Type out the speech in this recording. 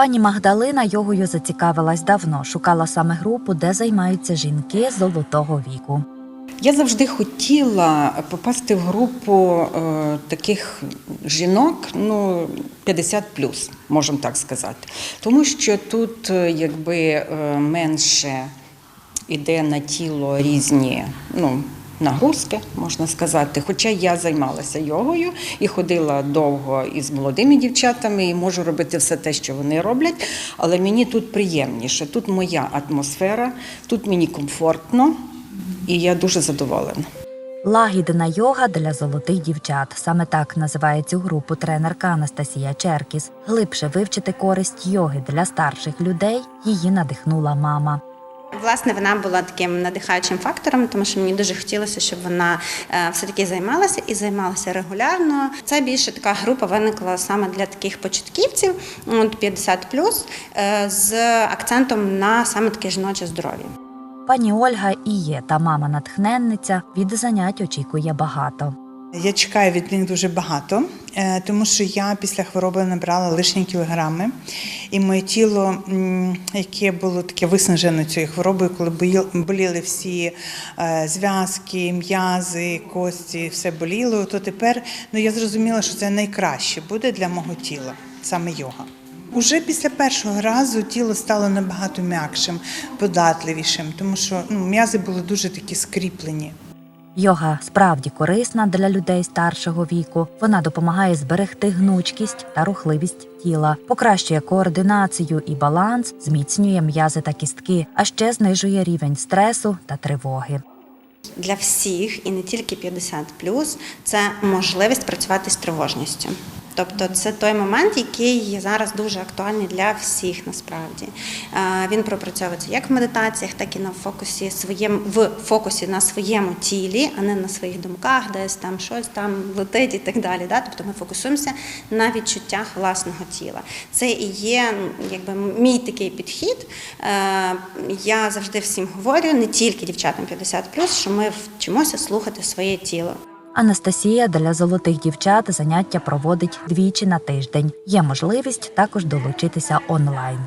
Пані Магдалина йогою зацікавилась давно, шукала саме групу, де займаються жінки золотого віку. Я завжди хотіла попасти в групу е, таких жінок, ну 50 плюс, можемо так сказати. Тому що тут е, якби е, менше іде на тіло різні ну, нагрузки, можна сказати. Хоча я займалася йогою і ходила довго із молодими дівчатами, і можу робити все те, що вони роблять, але мені тут приємніше. Тут моя атмосфера, тут мені комфортно, і я дуже задоволена. Лагідна йога для золотих дівчат. Саме так називає цю групу тренерка Анастасія Черкіс. Глибше вивчити користь йоги для старших людей її надихнула мама. Власне, вона була таким надихаючим фактором, тому що мені дуже хотілося, щоб вона е, все-таки займалася і займалася регулярно. Це більше така група виникла саме для таких початківців, от 50+, е, з акцентом на саме таке жіноче здоров'я. Пані Ольга і є та мама натхненниця. Від занять очікує багато. Я чекаю від них дуже багато, е, тому що я після хвороби набрала лишні кілограми, і моє тіло, яке було таке виснажене цією хворобою, коли боліли всі е, зв'язки, м'язи, кості, все боліло, то тепер ну, я зрозуміла, що це найкраще буде для мого тіла, саме йога. Уже після першого разу тіло стало набагато м'якшим, податливішим, тому що ну, м'язи були дуже такі скріплені. Йога справді корисна для людей старшого віку. Вона допомагає зберегти гнучкість та рухливість тіла, покращує координацію і баланс, зміцнює м'язи та кістки, а ще знижує рівень стресу та тривоги. Для всіх, і не тільки 50+, це можливість працювати з тривожністю. Тобто це той момент, який зараз дуже актуальний для всіх насправді. Він пропрацьовується як в медитаціях, так і на фокусі своєму в фокусі на своєму тілі, а не на своїх думках, десь там щось там летить і так далі. Да? Тобто ми фокусуємося на відчуттях власного тіла. Це і є якби мій такий підхід. Е, Я завжди всім говорю, не тільки дівчатам 50+, що ми вчимося слухати своє тіло. Анастасія для золотих дівчат заняття проводить двічі на тиждень. Є можливість також долучитися онлайн.